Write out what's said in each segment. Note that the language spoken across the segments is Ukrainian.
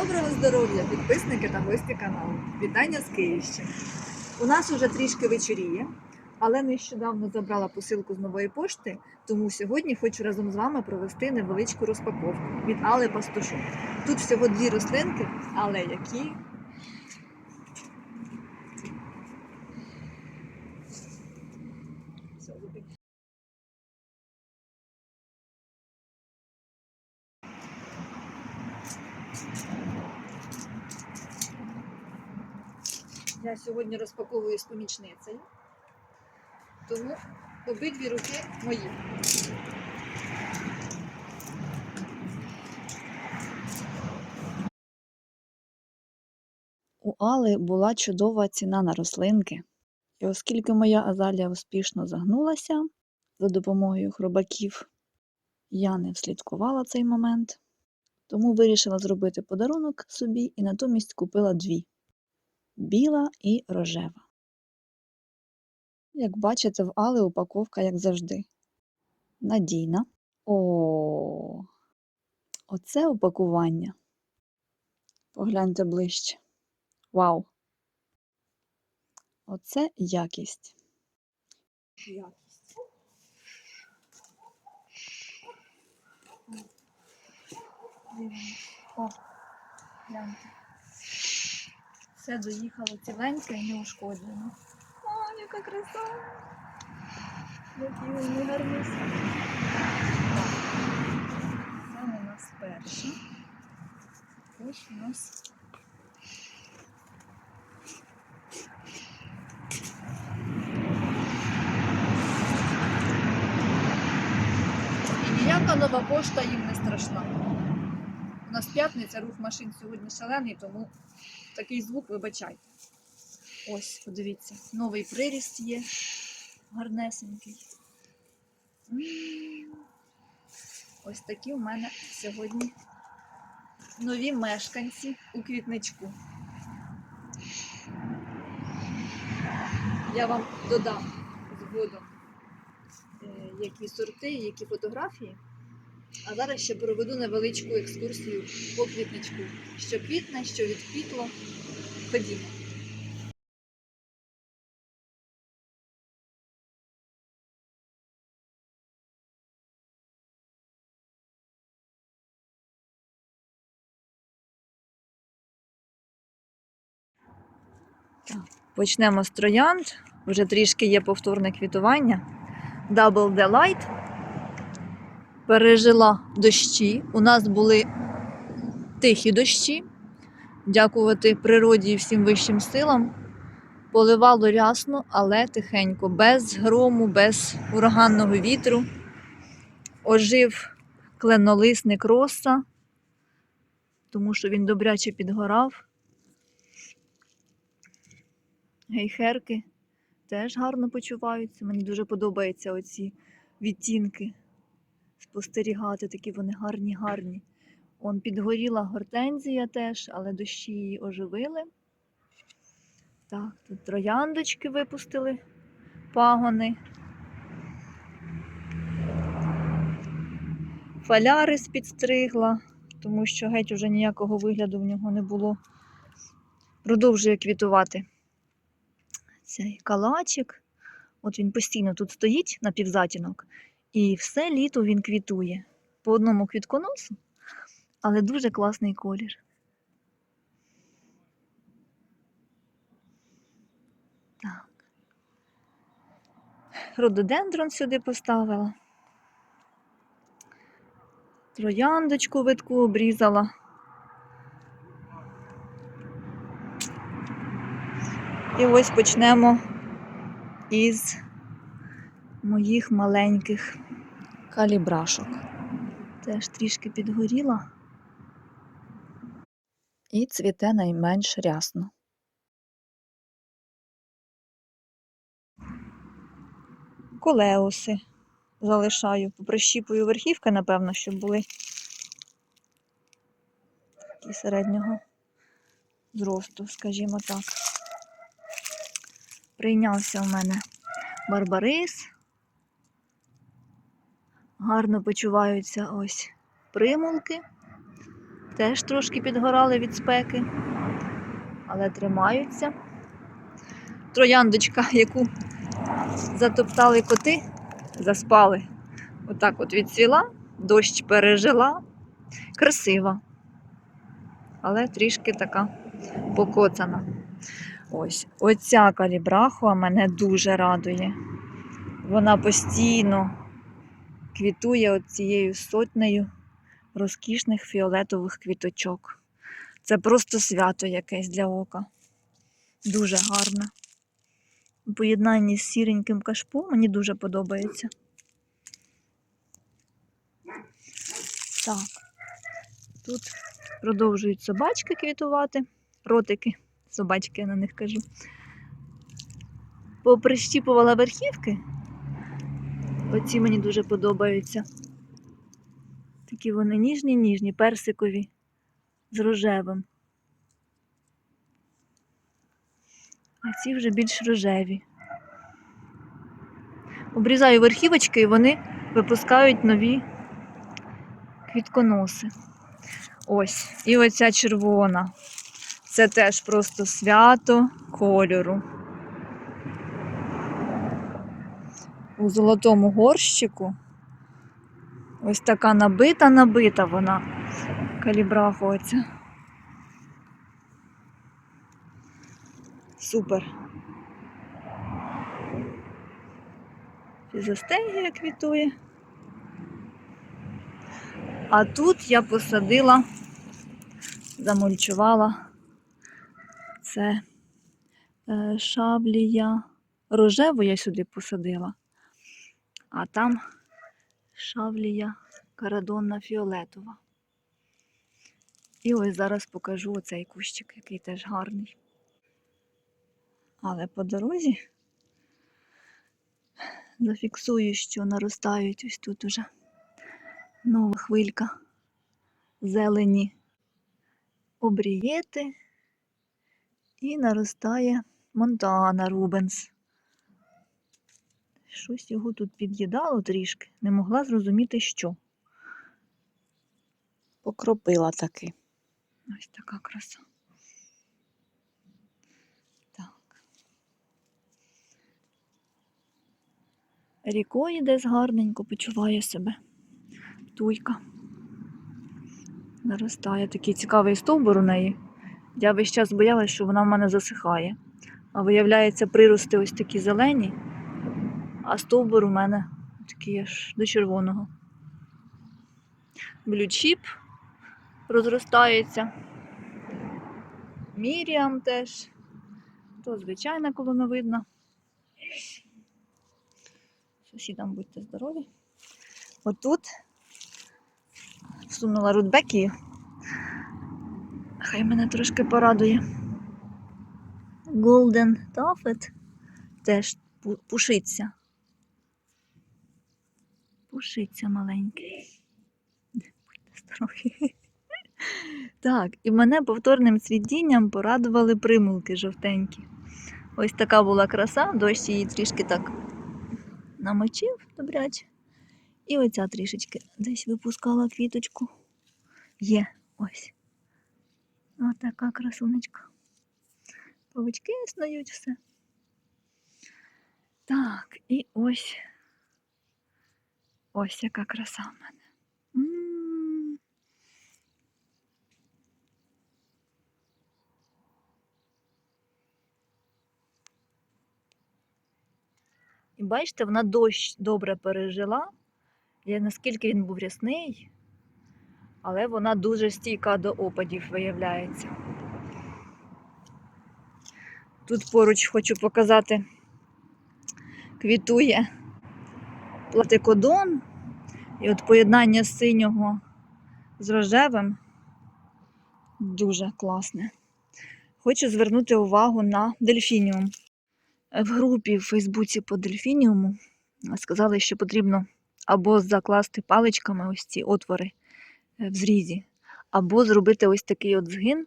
Доброго здоров'я, підписники та гості каналу. Вітання з Київщини. У нас уже трішки вечоріє, але нещодавно забрала посилку з нової пошти, тому сьогодні хочу разом з вами провести невеличку розпаковку від Али Пастушок. Тут всього дві рослинки, але які. Все, забудь. Я сьогодні розпаковую з помічницею, тому обидві руки мої. У Али була чудова ціна на рослинки, і оскільки моя азалія успішно загнулася за допомогою хробаків, я не вслідкувала цей момент, тому вирішила зробити подарунок собі і натомість купила дві біла і рожева. Як бачите, в Али упаковка, як завжди, надійна. О, оце упакування. Погляньте ближче. Вау! Оце якість. Якість. О, гляньте. Все доїхало ціленьке і неушкоджено. О, яка краса! Які вони гарні. Це у нас перша. Ось у нас І ніяка нова пошта їм не страшна. У нас п'ятниця, рух машин сьогодні шалений, тому такий звук вибачайте. Ось, подивіться, новий приріст є, гарнесенький. Ось такі в мене сьогодні нові мешканці у квітничку. Я вам додам згодом е, які сорти, які фотографії. А зараз ще проведу невеличку екскурсію по квітничку. Що квітне, що відквітло. Ходімо. Почнемо з троянд. Вже трішки є повторне квітування. Double Delight. Пережила дощі. У нас були тихі дощі. Дякувати природі і всім вищим силам. Поливало рясно, але тихенько, без грому, без ураганного вітру. Ожив кленолисник роса, тому що він добряче підгорав. Гейхерки теж гарно почуваються. Мені дуже подобаються оці відтінки. Спостерігати, такі вони гарні, гарні. Он підгоріла гортензія теж, але дощі її оживили. Так, тут трояндочки випустили пагони. Фалярис підстригла, тому що геть уже ніякого вигляду в нього не було. Продовжує квітувати цей калачик. От він постійно тут стоїть на півзатінок, і все літо він квітує по одному квітконосу, але дуже класний колір. Так. Рододендрон сюди поставила. Трояндочку витку обрізала. І ось почнемо із моїх маленьких калібрашок. Теж трішки підгоріла. І цвіте найменш рясно. Колеуси залишаю, поприщіпую верхівки, напевно, щоб були такі середнього зросту, скажімо так. Прийнявся в мене барбарис. Гарно почуваються ось примулки. Теж трошки підгорали від спеки, але тримаються. Трояндочка, яку затоптали коти, заспали. Отак от відцвіла, дощ пережила. Красива, але трішки така покоцана. Ось оця калібрахуа мене дуже радує. Вона постійно квітує от цією сотнею розкішних фіолетових квіточок. Це просто свято якесь для ока. Дуже гарна. У поєднанні з сіреньким кашпо мені дуже подобається. Так, тут продовжують собачки квітувати, ротики, собачки я на них кажу. Поприщіпувала верхівки. Оці мені дуже подобаються. Такі вони ніжні, ніжні, персикові з рожевим. А ці вже більш рожеві. Обрізаю верхівочки і вони випускають нові квітконоси. Ось. І оця червона. Це теж просто свято кольору. У золотому горщику. Ось така набита, набита вона калібраху оця. Супер. Фізостегія квітує. А тут я посадила, замульчувала це е, шаблія рожеву я сюди посадила, а там шавлія карадонна фіолетова. І ось зараз покажу оцей кущик, який теж гарний. Але по дорозі зафіксую, що наростають ось тут уже нова хвилька зелені обрієти і наростає Монтана Рубенс. Щось його тут під'їдало трішки, не могла зрозуміти, що. Покропила таки. Ось така краса. Так. Рікою десь гарненько почуває себе. Туйка. Наростає такий цікавий стовбур у неї. Я весь час боялася, що вона в мене засихає. А виявляється, прирости ось такі зелені, а стовбур у мене такий аж до червоного. Блючіп розростається. Міріам теж. То звичайна колоновидна. Сусідам будьте здорові. Отут всунула рудбекію. Хай мене трошки порадує. Golden Taffet теж пушиться. Пушиться маленький. Будьте здорові. Так, і мене повторним цвітінням порадували примулки жовтенькі. Ось така була краса, дощ її трішки так намочив добряче. І оця трішечки десь випускала квіточку. Є ось. Ось така красунечка. Павички існують все. Так, і ось. Ось яка краса в мене. І бачите, вона дощ добре пережила. Я наскільки він був рясний, але вона дуже стійка до опадів виявляється. Тут поруч хочу показати, квітує платикодон. І от поєднання синього з рожевим дуже класне. Хочу звернути увагу на дельфініум. В групі в Фейсбуці по дельфініуму сказали, що потрібно або закласти паличками ось ці отвори е, в зрізі, або зробити ось такий от згин,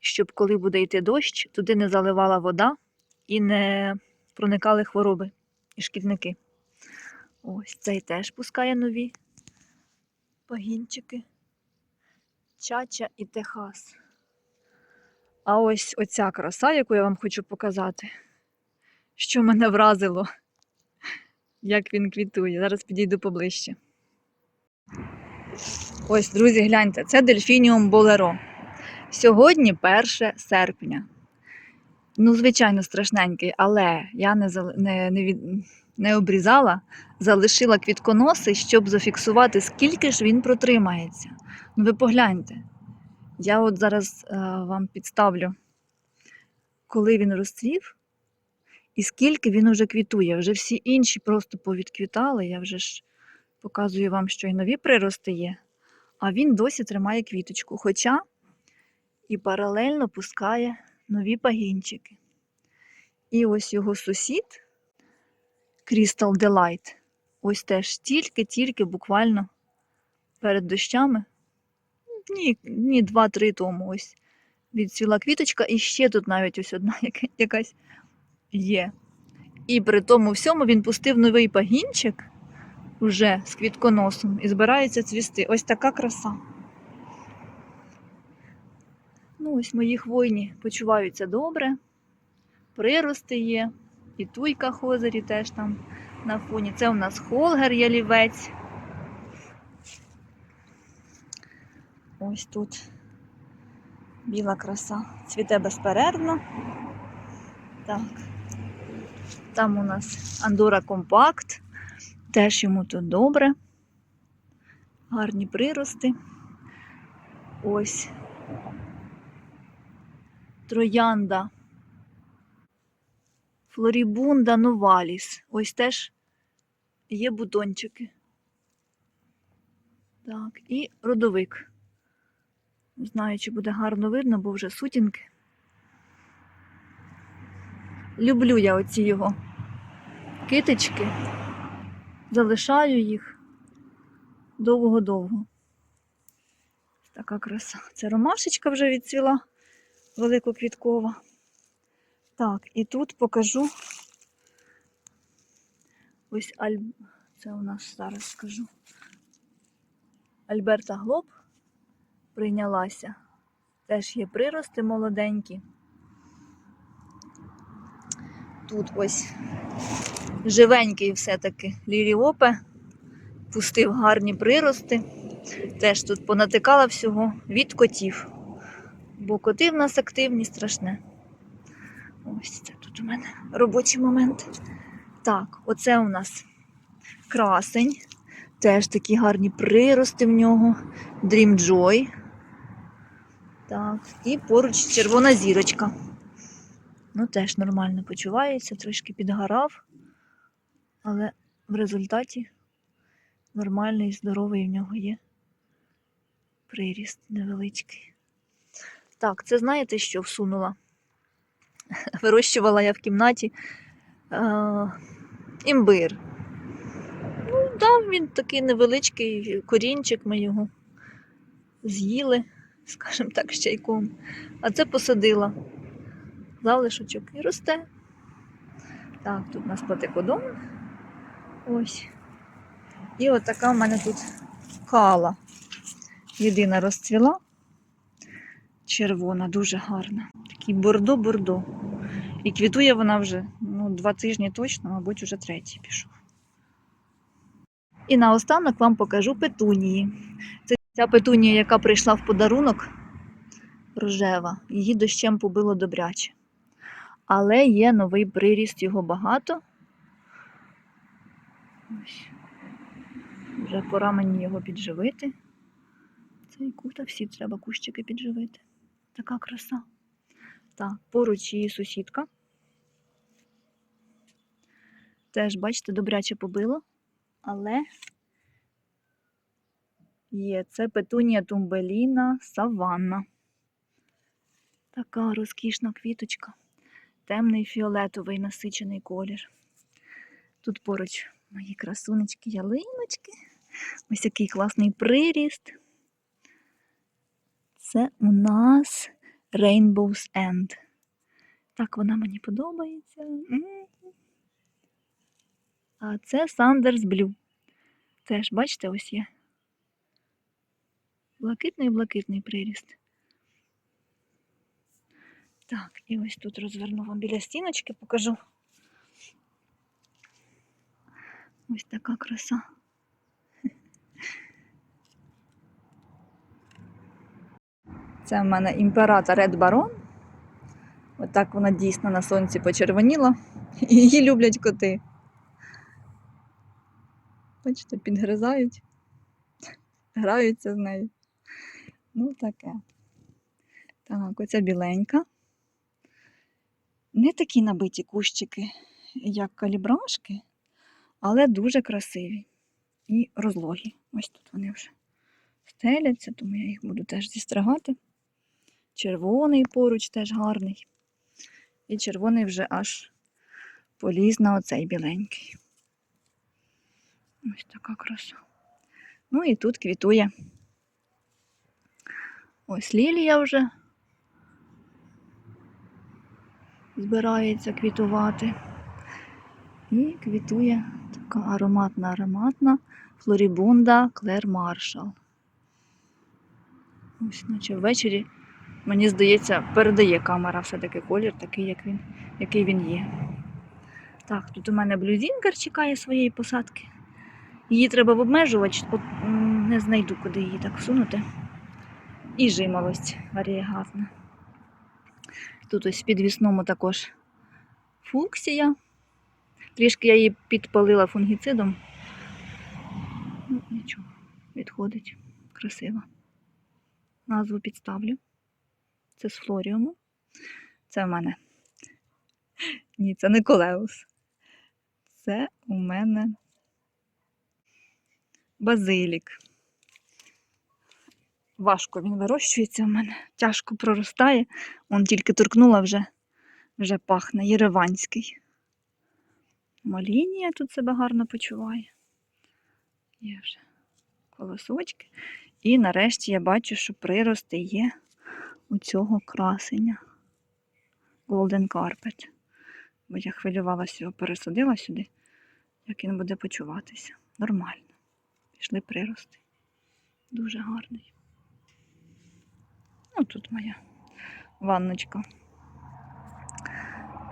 щоб коли буде йти дощ, туди не заливала вода і не проникали хвороби і шкідники. Ось цей теж пускає нові пагінчики. Чача і Техас. А ось оця краса, яку я вам хочу показати, що мене вразило, як він квітує. Зараз підійду поближче. Ось, друзі, гляньте, це дельфініум болеро. Сьогодні 1 серпня. Ну, звичайно, страшненький, але я не, не, не, від... не обрізала, залишила квітконоси, щоб зафіксувати, скільки ж він протримається. Ну, ви погляньте. Я от зараз е, вам підставлю, коли він розцвів, і скільки він уже квітує. Вже всі інші просто повідквітали. Я вже ж показую вам, що і нові прирости є, а він досі тримає квіточку. Хоча і паралельно пускає нові пагінчики. І ось його сусід Crystal Delight. Ось теж тільки-тільки буквально перед дощами. Ні, ні, два-три тому ось відцвіла квіточка, і ще тут навіть ось одна якась є. І при тому всьому він пустив новий пагінчик уже з квітконосом і збирається цвісти. Ось така краса. Ну, ось мої хвойні почуваються добре. Прирости є, і туйка хозері теж там на фоні. Це у нас холгер ялівець. Ось тут біла краса. Цвіте безперервно. Так. Там у нас Андора Компакт. Теж йому тут добре. Гарні прирости. Ось. Троянда. Флорібунда Новаліс. Ось теж є бутончики. Так, і родовик. Знаю, чи буде гарно видно, бо вже сутінки. Люблю я оці його китички. Залишаю їх довго-довго. Така краса. Це ромашечка вже відцвіла великоквіткова. Так, і тут покажу ось Аль... це у нас зараз скажу. Альберта Глоб прийнялася. Теж є прирости молоденькі. Тут ось живенький все-таки ліріопе, пустив гарні прирости. Теж тут понатикала всього від котів. Бо коти в нас активні, страшне. Ось це тут у мене робочий момент. Так, оце у нас красень. Теж такі гарні прирости в нього. Dream Joy. Так, і поруч червона зірочка. Ну, теж нормально почувається, трошки підгорав, але в результаті нормальний, здоровий в нього є приріст невеличкий. Так, це знаєте, що всунула? Вирощувала я в кімнаті е- імбир. Ну, да, він такий невеличкий корінчик, ми його з'їли, скажімо так, з чайком. А це посадила залишочок і росте. Так, тут у нас патикодон. Ось. І от в мене тут кала. Єдина розцвіла. Червона, дуже гарна. Такий бордо-бордо. І квітує вона вже ну, два тижні точно, мабуть, вже третій пішов. І наостанок вам покажу петунії. Це ця петунія, яка прийшла в подарунок рожева. Її дощем побило добряче. Але є новий приріст, його багато. Ось. Вже пора мені його підживити. Цей кута, всі треба кущики підживити. Така краса. Так, поруч її сусідка. Теж, бачите, добряче побило, але є це петунія тумбеліна саванна. Така розкішна квіточка. Темний фіолетовий насичений колір. Тут поруч мої красунечки, ялиночки. Ось який класний приріст. Це у нас Rainbow's End. Так вона мені подобається. А це Sanders Blue. Теж, бачите, ось є. Блакитний блакитний приріст. Так, і ось тут розверну вам біля стіночки, покажу. Ось така краса. Це в мене імператор Ред Барон. Отак вона дійсно на сонці почервоніла. Її люблять коти. Бачите, підгризають, граються з нею. Ну, таке. Так, оця біленька. Не такі набиті кущики, як калібрашки, але дуже красиві і розлогі. Ось тут вони вже стеляться, тому я їх буду теж зістригати. Червоний поруч теж гарний. І червоний вже аж поліз на оцей біленький. Ось така краса. Ну і тут квітує. Ось лілія вже збирається квітувати. І квітує така ароматна ароматна флорібунда Клер Маршал. Ось, наче ввечері, мені здається, передає камера все-таки колір, такий, як він, який він є. Так, тут у мене блюзінкер чекає своєї посадки. Її треба в обмежувач, от не знайду, куди її так всунути. І жимолость варієгатна. Тут ось в підвісному також фуксія. Трішки я її підпалила фунгіцидом. Ну, нічого, відходить. Красиво. Назву підставлю. Це з флоріуму. Це в мене. Ні, це не колеус. Це у мене базилік. Важко він вирощується в мене, тяжко проростає. Он тільки торкнула вже, вже пахне єреванський. Малінія тут себе гарно почуває. Є вже колосочки. І нарешті я бачу, що прирости є у цього красення. Golden Carpet. Бо я хвилювалася, його пересадила сюди, як він буде почуватися. Нормально. Пішли прирости. Дуже гарний. Ну, тут моя ванночка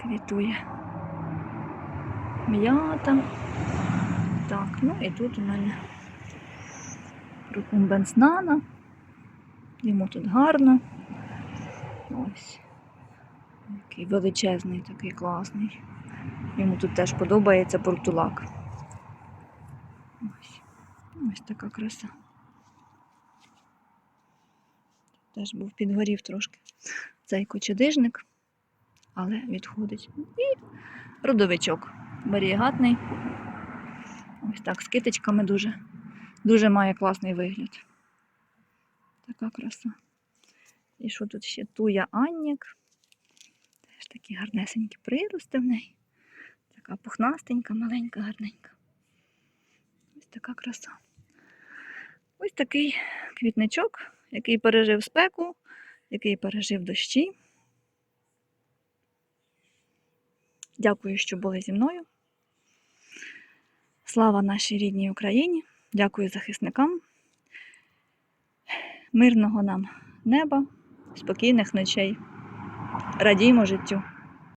квітує. М'ята. Так, ну і тут у мене прокумбенс нана. Йому тут гарно. Ось. Який величезний, такий класний. Йому тут теж подобається портулак. Ось. Ось така краса. Теж був підгорів трошки цей кочедижник, але відходить. І родовичок варієгатний. Ось так, з китичками дуже, дуже має класний вигляд. Така краса. І що тут ще туя Аннік. Теж такі гарнесенькі прирости в неї. Така пухнастенька, маленька, гарненька. Ось така краса. Ось такий квітничок, який пережив спеку, який пережив дощі. Дякую, що були зі мною. Слава нашій рідній Україні. Дякую захисникам. Мирного нам неба, спокійних ночей. Радіймо життю.